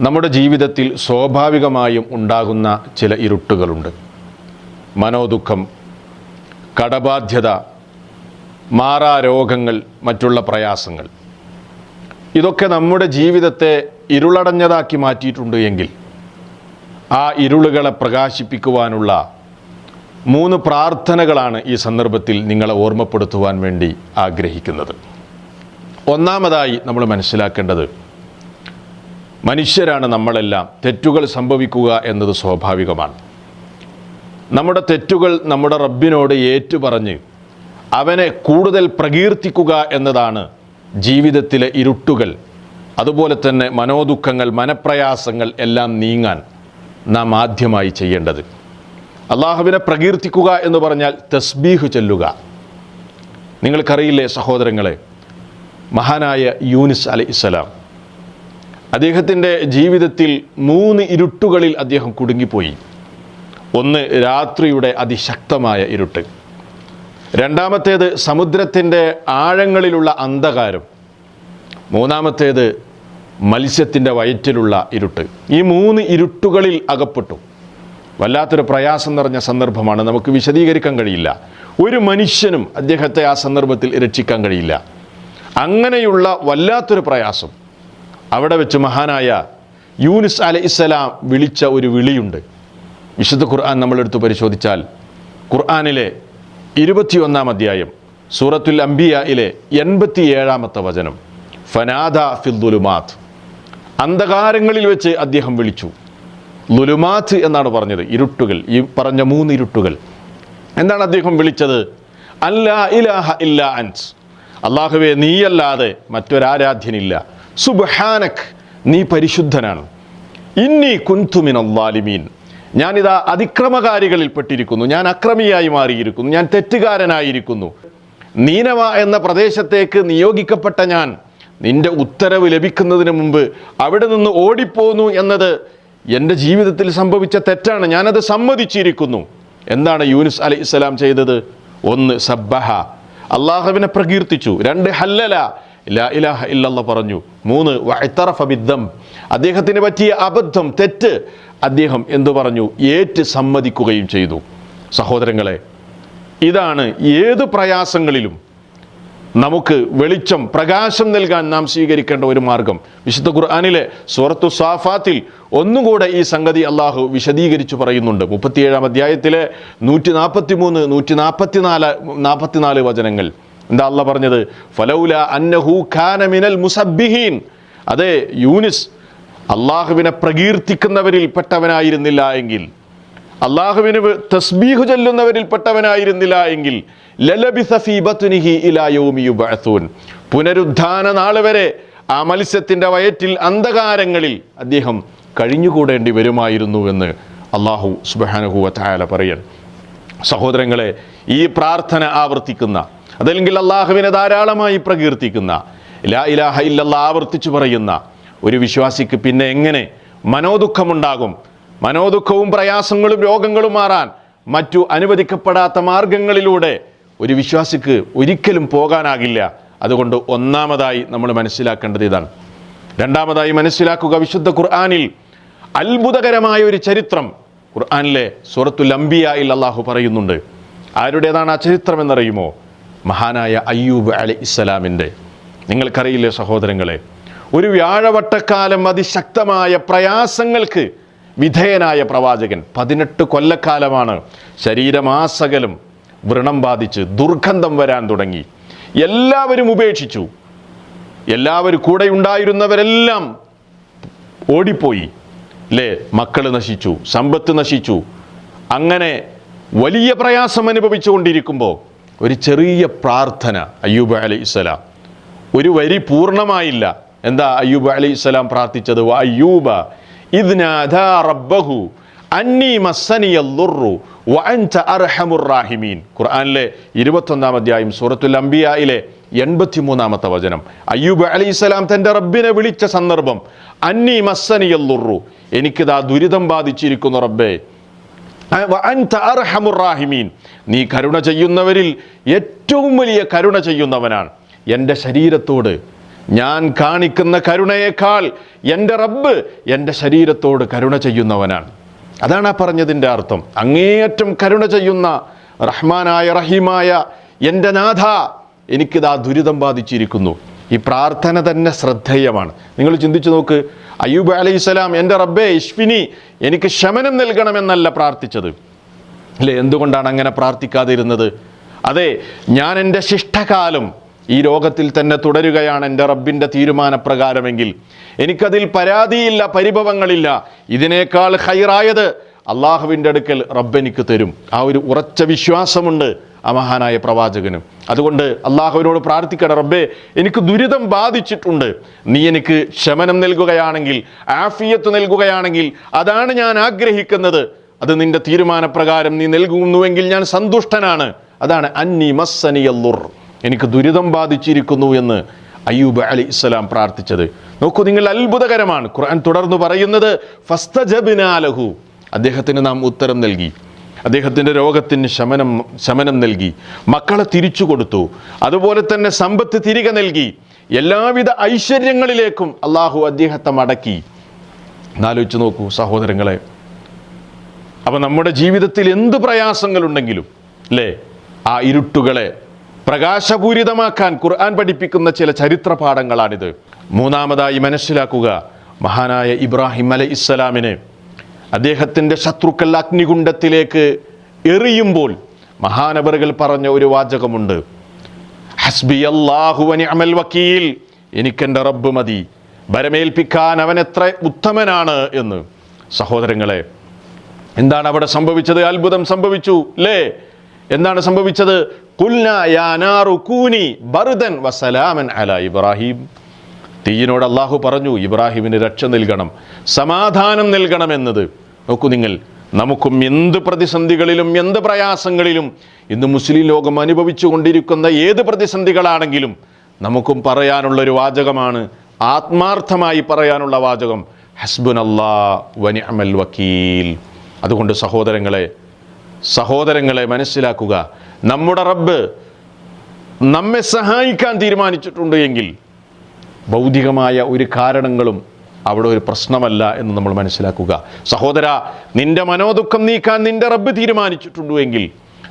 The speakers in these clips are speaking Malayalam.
നമ്മുടെ ജീവിതത്തിൽ സ്വാഭാവികമായും ഉണ്ടാകുന്ന ചില ഇരുട്ടുകളുണ്ട്. മനോദുഃഖം കടബാധ്യത മാറാരോഗങ്ങൾ മറ്റുള്ള പ്രയാസങ്ങൾ. ഇതൊക്കെ നമ്മുടെ ജീവിതത്തെ ഇരുളടഞ്ഞതാക്കി മാറ്റിയിട്ടുണ്ട് എങ്കിൽ ആ ഇരുളുകളെ പ്രകാശിപ്പിക്കുവാനുള്ള മൂന്ന് പ്രാർത്ഥനകളാണ് ഈ സന്ദർഭത്തിൽ നിങ്ങളെ ഓർമ്മപ്പെടുത്തുവാൻ വേണ്ടി ആഗ്രഹിക്കുന്നത്. ഒന്നാമതായി നമ്മൾ മനസ്സിലാക്കേണ്ടത് മനുഷ്യരാണ് നമ്മളെല്ലാം. തെറ്റുകൾ സംഭവിക്കുക എന്നത് സ്വാഭാവികമാണ്. നമ്മുടെ തെറ്റുകൾ നമ്മുടെ റബ്ബിനോട് ഏറ്റുപറഞ്ഞ് അവനെ കൂടുതൽ പ്രകീർത്തിക്കുക എന്നതാണ് ജീവിതത്തിലെ ഇരുട്ടുകൾ. അതുപോലെ തന്നെ മനോദുഃഖങ്ങൾ മനപ്രയാസങ്ങൾ എല്ലാം നീങ്ങാൻ നാം ആദ്യമായി ചെയ്യേണ്ടത്. അള്ളാഹുവിനെ പ്രകീർത്തിക്കുക എന്ന് പറഞ്ഞാൽ തസ്ബീഹ് ചെല്ലുക. നിങ്ങൾക്കറിയില്ലേ സഹോദരങ്ങളെ മഹാനായ യൂനിസ് അലി ഇസ്ലാം അദ്ദേഹത്തിന്റെ ജീവിതത്തിൽ മൂന്ന് ഇരുട്ടുകളിൽ അദ്ദേഹം കുടുങ്ങിപ്പോയി. ഒന്ന് രാത്രിയുടെ അതിശക്തമായ ഇരുട്ട്. രണ്ടാമത്തേത് സമുദ്രത്തിന്റെ ആഴങ്ങളിലുള്ള അന്ധകാരം. മൂന്നാമത്തേത് മത്സ്യത്തിന്റെ വയറ്റിലുള്ള ഇരുട്ട്. ഈ മൂന്ന് ഇരുട്ടുകളിൽ അകപ്പെട്ടു. വല്ലാത്തൊരു പ്രയാസം നിറഞ്ഞ സന്ദർഭമാണ്. നമുക്ക് വിശദീകരിക്കാൻ കഴിയില്ല. ഒരു മനുഷ്യനും അദ്ദേഹത്തെ ആ സന്ദർഭത്തിൽ രക്ഷിക്കാൻ കഴിയില്ല. അങ്ങനെയുള്ള വല്ലാത്തൊരു പ്രയാസം. അവിടെ വെച്ച് മഹാനായ യൂനിസ് അലൈഹിസ്സലാം വിളിച്ച ഒരു വിളിയുണ്ട്. വിശുദ്ധ ഖുർആൻ നമ്മളെടുത്ത് പരിശോധിച്ചാൽ ഖുർആാനിലെ ഇരുപത്തിയൊന്നാം അധ്യായം സൂറത്തുൽ അംബിയയിലെ എൺപത്തി ഏഴാമത്തെ വചനം ഫനാദ ഫിൽ ദുലുമാത്ത്. അന്ധകാരങ്ങളിൽ വെച്ച് അദ്ദേഹം വിളിച്ചു. ലുലുമാത്ത് എന്നാണ് പറഞ്ഞത് ഇരുട്ടുകൾ ഈ പറഞ്ഞ മൂന്ന് ഇരുട്ടുകൾ. എന്താണ് അദ്ദേഹം വിളിച്ചത്? അല്ലാ ഇലാഹ ഇല്ല അൻസ്. അള്ളാഹുവെ നീയല്ലാതെ മറ്റൊരാരാധ്യനില്ല. സുബ്ഹാനക് നീ പരിശുദ്ധനാണ്. ഇന്നി കുന്തുമിൻ അള്ളാലിമീൻ ഞാനിതാ അതിക്രമകാരികളിൽ പെട്ടിരിക്കുന്നു ഞാൻ അക്രമിയായി മാറിയിരിക്കുന്നു. ഞാൻ തെറ്റുകാരനായിരിക്കുന്നു. നീനവ എന്ന പ്രദേശത്തേക്ക് നിയോഗിക്കപ്പെട്ട ഞാൻ നിന്റെ ഉത്തരവ് ലഭിക്കുന്നതിന് മുമ്പ് അവിടെ നിന്ന് ഓടിപ്പോന്നു എന്നത് എന്റെ ജീവിതത്തിൽ സംഭവിച്ച തെറ്റാണ്. ഞാനത് സമ്മതിച്ചിരിക്കുന്നു. എന്താണ് യൂനിസ് അലി ഇസ്ലാം ചെയ്തത്? ഒന്ന് സബ്ബഹ. അള്ളാഹുവിനെ പ്രകീർത്തിച്ചു. രണ്ട് ഹല്ലല. ലാ ഇലാഹ ഇല്ലെന്ന് പറഞ്ഞു. മൂന്ന് വഅ്തറഫ ബിദ്ദം. അദ്ദേഹത്തിന് പറ്റിയ അബദ്ധം തെറ്റ് അദ്ദേഹം എന്തു പറഞ്ഞു? ഏറ്റ് സമ്മതിക്കുകയും ചെയ്തു. സഹോദരങ്ങളെ ഇതാണ് ഏത് പ്രയാസങ്ങളിലും നമുക്ക് വെളിച്ചം പ്രകാശം നൽകാൻ നാം സ്വീകരിക്കേണ്ട ഒരു മാർഗം. വിശുദ്ധ ഖുർആാനിലെ സൂറത്തു സാഫാത്തിൽ ഒന്നുകൂടെ ഈ സംഗതി അള്ളാഹു വിശദീകരിച്ചു പറയുന്നുണ്ട്. മുപ്പത്തിയേഴാം അധ്യായത്തിലെ നൂറ്റി നാൽപ്പത്തി മൂന്ന് നൂറ്റി നാൽപ്പത്തിനാല് നാൽപ്പത്തിനാല് വചനങ്ങൾ. എന്താ അല്ല പറഞ്ഞത്? ഫലൗല അന്നഹു ഖാന മിനൽ മുസബ്ബിഹീൻ. അതെ യൂനിസ് അള്ളാഹുവിനെ പ്രകീർത്തിക്കുന്നവരിൽ പെട്ടവനായിരുന്നില്ല എങ്കിൽ അള്ളാഹുവിന് തസ്ബീഹു ചൊല്ലുന്നവരിൽ പെട്ടവനായിരുന്നില്ല എങ്കിൽ പുനരുദ്ധാന നാൾ വരെ ആ മത്സ്യത്തിന്റെ വയറ്റിൽ അന്ധകാരങ്ങളിൽ അദ്ദേഹം കഴിഞ്ഞുകൂടേണ്ടി വരുമായിരുന്നു എന്ന് അള്ളാഹു സുബ്ഹാനഹു വതആല പറയൻ. സഹോദരങ്ങളെ ഈ പ്രാർത്ഥന ആവർത്തിക്കുന്ന അതല്ലെങ്കിൽ അള്ളാഹുവിനെ ധാരാളമായി പ്രകീർത്തിക്കുന്ന ലാ ഇലാഹ ഇല്ലല്ലാ ആവർത്തിച്ചു പറയുന്ന ഒരു വിശ്വാസിക്ക് പിന്നെ എങ്ങനെ മനോദുഃഖമുണ്ടാകും? മനോദുഃഖവും പ്രയാസങ്ങളും രോഗങ്ങളും മാറാൻ മറ്റു അനുവദിക്കപ്പെടാത്ത മാർഗങ്ങളിലൂടെ ഒരു വിശ്വാസിക്ക് ഒരിക്കലും പോകാനാകില്ല. അതുകൊണ്ട് ഒന്നാമതായി നമ്മൾ മനസ്സിലാക്കേണ്ടത് ഇതാണ്. രണ്ടാമതായി മനസ്സിലാക്കുക വിശുദ്ധ ഖുർആാനിൽ അത്ഭുതകരമായ ഒരു ചരിത്രം ഖുർആാനിലെ സൂറത്തുൽ അംബിയയിൽ അള്ളാഹു പറയുന്നുണ്ട്. ആരുടേതാണ് ആ ചരിത്രം എന്നറിയുമോ? മഹാനായ അയ്യൂബ് അലി ഇസ്ലാമിന്റെ നിങ്ങൾക്കറിയില്ലേ സഹോദരങ്ങളെ ഒരു വ്യാഴവട്ടക്കാലം അതിശക്തമായ പ്രയാസങ്ങൾക്ക് വിധേയനായ പ്രവാചകൻ പതിനെട്ട് കൊല്ലക്കാലമാണ് ശരീരമാസകലും വ്രണം ബാധിച്ച് ദുർഗന്ധം വരാൻ തുടങ്ങി. എല്ലാവരും ഉപേക്ഷിച്ചു. എല്ലാവരും കൂടെ ഉണ്ടായിരുന്നവരെല്ലാം ഓടിപ്പോയി. അല്ലേ മക്കൾ നശിച്ചു സമ്പത്ത് നശിച്ചു. അങ്ങനെ വലിയ പ്രയാസം അനുഭവിച്ചുകൊണ്ടിരിക്കുമ്പോൾ ഒരു ചെറിയ പ്രാർത്ഥന അയ്യൂബ് അലി ഇസ്ലാം ഒരു വരി പൂർണമായില്ല. എന്താ അയ്യൂബ് അലി ഇസ്ലാം പ്രാർത്ഥിച്ചത്? അയ്യൂബ റബ്ബഹു അന്നി വ അൻത ഖുർആനിലെ ഇരുപത്തൊന്നാം അധ്യായം സൂറത്തുൽ അംബിയയിലെ എൺപത്തിമൂന്നാമത്തെ വചനം. അയ്യൂബ് അലി ഇസ്ലാം തന്റെ റബ്ബിനെ വിളിച്ച സന്ദർഭം അന്നി മസ്സനിയല്ലുറു എനിക്കിതാ ദുരിതം ബാധിച്ചിരിക്കുന്നു റബ്ബേ. വ അൻത അർഹമുർ റാഹിമീൻ. നീ കരുണ ചെയ്യുന്നവരിൽ ഏറ്റവും വലിയ കരുണ ചെയ്യുന്നവനാണ്. എന്റെ ശരീരത്തോട് ഞാൻ കാണിക്കുന്ന കരുണയേക്കാൾ എന്റെ റബ്ബ് എന്റെ ശരീരത്തോട് കരുണ ചെയ്യുന്നവനാണ്. അതാണ് ആ പറഞ്ഞതിന്റെ അർത്ഥം. അങ്ങേയറ്റം കരുണ ചെയ്യുന്ന റഹ്മാനായ റഹീമായ എന്റെ നാഥ എനിക്കിതാ ദുരിതം ബാധിച്ചിരിക്കുന്നു. ഈ പ്രാർത്ഥന തന്നെ ശ്രദ്ധേയമാണ്. നിങ്ങൾ ചിന്തിച്ചു നോക്ക് അയ്യൂബ് അലൈഹി സ്വലാം എന്റെ റബ്ബെ ഇഷ്ഫിനി എനിക്ക് ശമനം നൽകണമെന്നല്ല പ്രാർത്ഥിച്ചത്. അല്ലേ എന്തുകൊണ്ടാണ് അങ്ങനെ പ്രാർത്ഥിക്കാതിരുന്നത്? അതെ ഞാൻ എന്റെ ശിഷ്ടകാലം ഈ രോഗത്തിൽ തന്നെ തുടരുകയാണ് എന്റെ റബ്ബിന്റെ തീരുമാനപ്രകാരമെങ്കിൽ. എനിക്കതിൽ പരാതിയില്ല പരിഭവങ്ങളില്ല. ഇതിനേക്കാൾ ഹൈറായത് അള്ളാഹുവിന്റെ അടുക്കൽ റബ്ബ് എനിക്ക് തരും. ആ ഒരു ഉറച്ച വിശ്വാസമുണ്ട്. ആ മഹാനായ പ്രവാചകനും. അതുകൊണ്ട് അള്ളാഹുവിനോട് പ്രാർത്ഥിക്കണം റബ്ബേ എനിക്ക് ദുരിതം ബാധിച്ചിട്ടുണ്ട്. നീ എനിക്ക് ശമനം നൽകുകയാണെങ്കിൽ ആഫിയത്ത് നൽകുകയാണെങ്കിൽ അതാണ് ഞാൻ ആഗ്രഹിക്കുന്നത്. അത് നിന്റെ തീരുമാനപ്രകാരം നീ നൽകുന്നുവെങ്കിൽ ഞാൻ സന്തുഷ്ടനാണ്. അതാണ് അന്നി മസ്സനിയല്ലുർ എനിക്ക് ദുരിതം ബാധിച്ചിരിക്കുന്നു എന്ന് അയ്യൂബ് അലി ഇസ്ലാം പ്രാർത്ഥിച്ചത്. നോക്കൂ നിങ്ങൾ അത്ഭുതകരമാണ്. ഖുർആൻ തുടർന്ന് പറയുന്നത് ഫസ്തജബിനാലഹു അദ്ദേഹത്തിന് നാം ഉത്തരം നൽകി. അദ്ദേഹത്തിന്റെ രോഗത്തിന് ശമനം ശമനം നൽകി. മക്കളെ തിരിച്ചു കൊടുത്തു. അതുപോലെ തന്നെ സമ്പത്ത് തിരികെ നൽകി. എല്ലാവിധ ഐശ്വര്യങ്ങളിലേക്കും അള്ളാഹു അദ്ദേഹത്തെ മടക്കി. എന്നാലോചിച്ച് നോക്കൂ സഹോദരങ്ങളെ. അപ്പം നമ്മുടെ ജീവിതത്തിൽ എന്ത് പ്രയാസങ്ങളുണ്ടെങ്കിലും അല്ലേ? ആ ഇരുട്ടുകളെ പ്രകാശപൂരിതമാക്കാൻ ഖുർആൻ പഠിപ്പിക്കുന്ന ചില ചരിത്ര പാഠങ്ങളാണിത്. മൂന്നാമതായി മനസ്സിലാക്കുക മഹാനായ ഇബ്രാഹിം അലൈ ഇസ്സലാമിന് അദ്ദേഹത്തിന്റെ ശത്രുക്കൾ അഗ്നികുണ്ഡത്തിലേക്ക് എറിയുമ്പോൾ മഹാനവറുകൾ പറഞ്ഞ ഒരു വാചകമുണ്ട്. ഹസ്ബി അള്ളാഹുവനി അമൽ വക്കീൽ. എനിക്കെന്റെ റബ്ബ് മതി. വരമേൽപ്പിക്കാൻ അവൻ എത്ര ഉത്തമനാണ് എന്ന്. സഹോദരങ്ങളെ എന്താണ് അവിടെ സംഭവിച്ചത്? അത്ഭുതം സംഭവിച്ചു അല്ലേ എന്താണ് സംഭവിച്ചത്? കുൽന യാനാറു കൂനി ബർദൻ വസലാമൻ അല ഇബ്രാഹിം. തീയിനോട് അള്ളാഹു പറഞ്ഞു ഇബ്രാഹിമിന് രക്ഷ നൽകണം സമാധാനം നൽകണമെന്നത് നോക്കൂ നിങ്ങൾ നമുക്കും എന്ത് പ്രതിസന്ധികളിലും എന്ത് പ്രയാസങ്ങളിലും ഇന്ന് മുസ്ലിം ലോകം അനുഭവിച്ചു കൊണ്ടിരിക്കുന്ന ഏത് പ്രതിസന്ധികളാണെങ്കിലും നമുക്കും പറയാനുള്ളൊരു വാചകമാണ് ആത്മാർത്ഥമായി പറയാനുള്ള വാചകം ഹസ്ബുൻ അല്ലാ വനി അമൽ വക്കീൽ. അതുകൊണ്ട് സഹോദരങ്ങളെ സഹോദരങ്ങളെ മനസ്സിലാക്കുക നമ്മുടെ റബ്ബ് നമ്മെ സഹായിക്കാൻ തീരുമാനിച്ചിട്ടുണ്ട് എങ്കിൽ ഭൗതികമായ ഒരു കാരണങ്ങളും അവിടെ ഒരു പ്രശ്നമല്ല എന്ന് നമ്മൾ മനസ്സിലാക്കുക. സഹോദര നിന്റെ മനോദുഃഖം നീക്കാൻ നിന്റെ റബ്ബ് തീരുമാനിച്ചിട്ടുണ്ട് എങ്കിൽ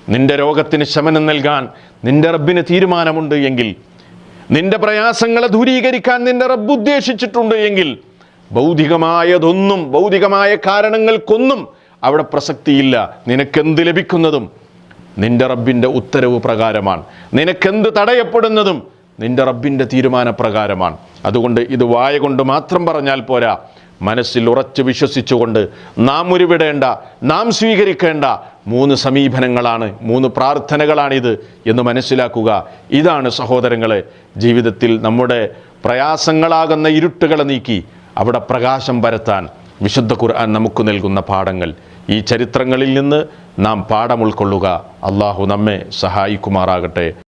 നിന്റെ രോഗത്തിന് ശമനം നൽകാൻ നിന്റെ റബ്ബിന് തീരുമാനമുണ്ട് എങ്കിൽ നിന്റെ പ്രയാസങ്ങളെ ദൂരീകരിക്കാൻ നിന്റെ റബ്ബ് ഉദ്ദേശിച്ചിട്ടുണ്ട് എങ്കിൽ ഭൗതികമായതൊന്നും ഭൗതികമായ കാരണങ്ങൾക്കൊന്നും അവിടെ പ്രസക്തിയില്ല. നിനക്കെന്ത് ലഭിക്കുന്നതും നിന്റെ റബ്ബിന്റെ ഉത്തരവ് പ്രകാരമാണ്. നിനക്കെന്ത് തടയപ്പെടുന്നതും നിന്റെ റബ്ബിന്റെ തീരുമാനപ്രകാരമാണ്. അതുകൊണ്ട് ഇത് വായ കൊണ്ട് മാത്രം പറഞ്ഞാൽ പോരാ. മനസ്സിൽ ഉറച്ചു വിശ്വസിച്ചുകൊണ്ട് നാം ഉരുവിടേണ്ട നാം സ്വീകരിക്കേണ്ട മൂന്ന് സമീപനങ്ങളാണ് മൂന്ന് പ്രാർത്ഥനകളാണിത് എന്ന് മനസ്സിലാക്കുക. ഇതാണ് സഹോദരങ്ങളെ ജീവിതത്തിൽ നമ്മുടെ പ്രയാസങ്ങളാകുന്ന ഇരുട്ടുകളെ നീക്കി അവിടെ പ്രകാശം പരത്താൻ വിശുദ്ധ ഖുർആൻ നമുക്ക് നൽകുന്ന പാഠങ്ങൾ. ഈ ചരിത്രങ്ങളിൽ നിന്ന് നാം പാഠം ഉൾക്കൊള്ളുക. അള്ളാഹു നമ്മെ സഹായിക്കുമാറാകട്ടെ.